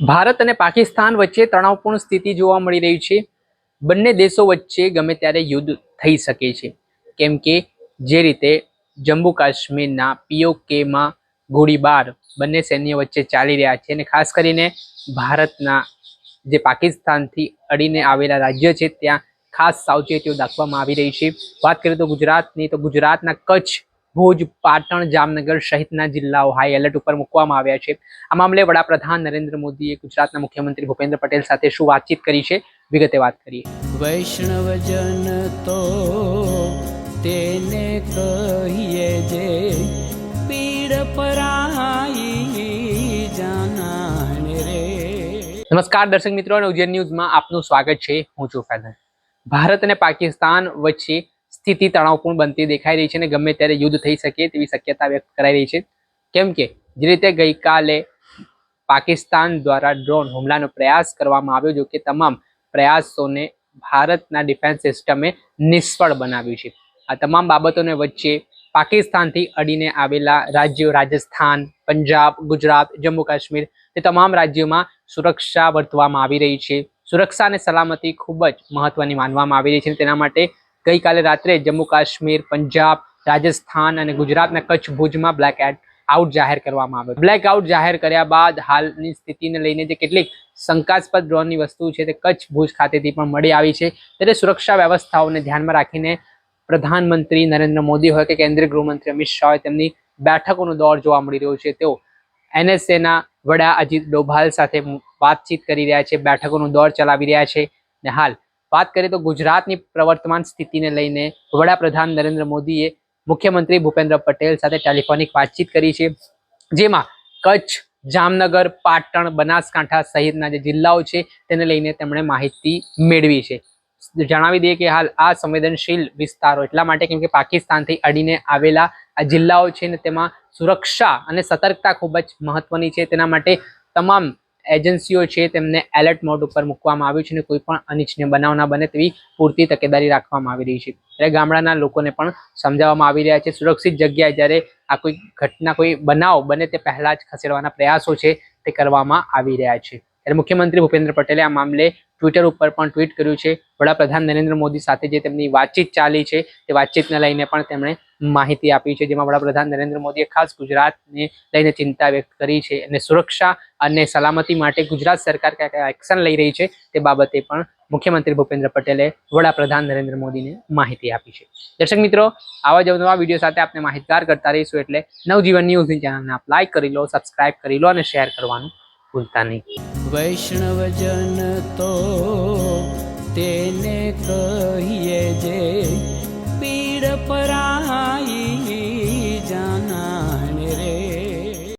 ભારત અને પાકિસ્તાન વચ્ચે તણાવપૂર્ણ સ્થિતિ જોવા મળી રહી છે. બંને દેશો વચ્ચે ગમે ત્યારે યુદ્ધ થઈ શકે છે. કેમ કે જે રીતે જમ્મુ કાશ્મીરના પીઓકેમાં ગોળીબાર બંને સૈન્ય વચ્ચે ચાલી રહ્યા છે અને ખાસ કરીને ભારતના જે પાકિસ્તાનથી અડીને આવેલા રાજ્ય છે, ત્યાં ખાસ સાવચેતીઓ દાખવામાં આવી રહી છે. વાત કરીએ તો ગુજરાતની, તો ગુજરાતના કચ્છ ભુજ પાટણ જામનગર સહિતના જિલ્લાઓ હાઈ એલર્ટ ઉપર મૂકવામાં આવ્યા છે. આ મામલે વડાપ્રધાન નરેન્દ્ર મોદીએ ગુજરાતના મુખ્યમંત્રી ભૂપેન્દ્ર પટેલ સાથે શું વાતચીત કરી છે વિગતે વાત કરીએ. વૈષ્ણવજન તો તેને કહીએ જે પીડ પરાઈ નમસ્કાર દર્શક મિત્રો અને ઉજ્જૈન ન્યૂઝમાં આપનું સ્વાગત છે. હું છું ફેદન ભારત અને પાકિસ્તાન વચ્ચે સ્થિતિ તણાવપૂર્ણ બનતી દેખાઈ રહી છે અને ગમે ત્યારે યુદ્ધ થઈ શકે તેવી શક્યતા વ્યક્ત કરાઈ રહી છે. કેમ કે જે રીતે ગઈકાલે પાકિસ્તાન દ્વારા ડ્રોન હુમલાનો પ્રયાસ કરવામાં આવ્યો, જો કે તમામ પ્રયાસોને ભારતના ડિફેન્સ સિસ્ટમે નિષ્ફળ બનાવ્યું છે. આ તમામ બાબતોને વચ્ચે પાકિસ્તાનથી અડીને આવેલા રાજ્યો રાજસ્થાન, પંજાબ, ગુજરાત, જમ્મુ કાશ્મીર તે તમામ રાજ્યોમાં સુરક્ષા વર્તવામાં આવી રહી છે. સુરક્ષા અને સલામતી ખૂબ જ મહત્વની માનવામાં આવી રહી છે તેના માટે ગઈકાલે રાત્રે જમ્મુ કાશ્મીર, પંજાબ, રાજસ્થાન અને ગુજરાતના કચ્છ ભુજમાં બ્લેક આઉટ જાહેર કરવામાં આવ્યો. બ્લેક આઉટ જાહેર કર્યા બાદ હાલની સ્થિતિને લઈને જે કેટલીક શંકાસ્પદ ડ્રોનની વસ્તુ છે તે કચ્છ ભુજ ખાતેથી પણ મળી આવી છે. ત્યારે સુરક્ષા વ્યવસ્થાઓને ધ્યાનમાં રાખીને પ્રધાનમંત્રી નરેન્દ્ર મોદી હોય કે કેન્દ્રીય ગૃહમંત્રી અમિત શાહ હોય તેમની બેઠકોનો દોર જોવા મળી રહ્યો છે. તેઓ એનએસએના વડા અજીત ડોભાલ સાથે વાતચીત કરી રહ્યા છે, બેઠકોનો દોર ચલાવી રહ્યા છે ને હાલ વાત કરીએ તો ગુજરાતની પ્રવર્તમાન સ્થિતિને લઈને વડાપ્રધાન નરેન્દ્ર મોદીએ મુખ્યમંત્રી ભૂપેન્દ્ર પટેલ સાથે ટેલિફોનિક વાતચીત કરી છે, જેમાં કચ્છ, જામનગર, પાટણ, બનાસકાંઠા સહિતના જે જિલ્લાઓ છે તેને લઈને તેમણે માહિતી મેળવી છે. જણાવી દઈએ કે હાલ આ સંવેદનશીલ વિસ્તારો એટલા માટે કેમ કે પાકિસ્તાનથી અડીને આવેલા આ જિલ્લાઓ છે ને તેમાં સુરક્ષા અને સતર્કતા ખૂબ જ મહત્વની છે. તેના માટે તમામ એજન્સીઓ છે તેમને એલર્ટ મોડ ઉપર મૂકવામાં આવ્યું છે અને કોઈ પણ અનિચ્છનીય બનાવ ના બને તેવી પૂરતી તકેદારી રાખવામાં આવી રહી છે. ત્યારે ગામડાના લોકોને પણ સમજાવવામાં આવી રહ્યા છે. સુરક્ષિત જગ્યાએ જ્યારે આ કોઈ ઘટના, કોઈ બનાવ બને તે પહેલાં જ ખસેડવાના પ્રયાસો છે તે કરવામાં આવી રહ્યા છે. ત્યારે મુખ્યમંત્રી ભૂપેન્દ્ર પટેલે આ મામલે ટ્વિટર ઉપર પણ ટ્વીટ કર્યું છે. વડાપ્રધાન નરેન્દ્ર મોદી સાથે જે તેમની વાતચીત ચાલી છે તે વાતચીતને લઈને પણ તેમણે માહિતી આપી છે, જેમાં વડાપ્રધાન નરેન્દ્ર મોદીએ ખાસ ગુજરાતને લઈને ચિંતા વ્યક્ત કરી છે અને સુરક્ષા અને સલામતી માટે ગુજરાત સરકાર કયા કયા એક્શન લઈ રહી છે તે બાબતે પણ મુખ્યમંત્રી ભૂપેન્દ્ર પટેલે વડાપ્રધાન નરેન્દ્ર મોદીને માહિતી આપી છે. દર્શક મિત્રો, આવા જ નવા વીડિયો સાથે આપણે માહિતગાર કરતા રહીશું એટલે નવજીવન ન્યૂઝની ચેનલને આપ લાઇક કરી લો સબસ્ક્રાઇબ કરી લો અને શેર કરવાનું ભૂલતા નહીં. વૈષ્ણવજન તો તેને કહીએ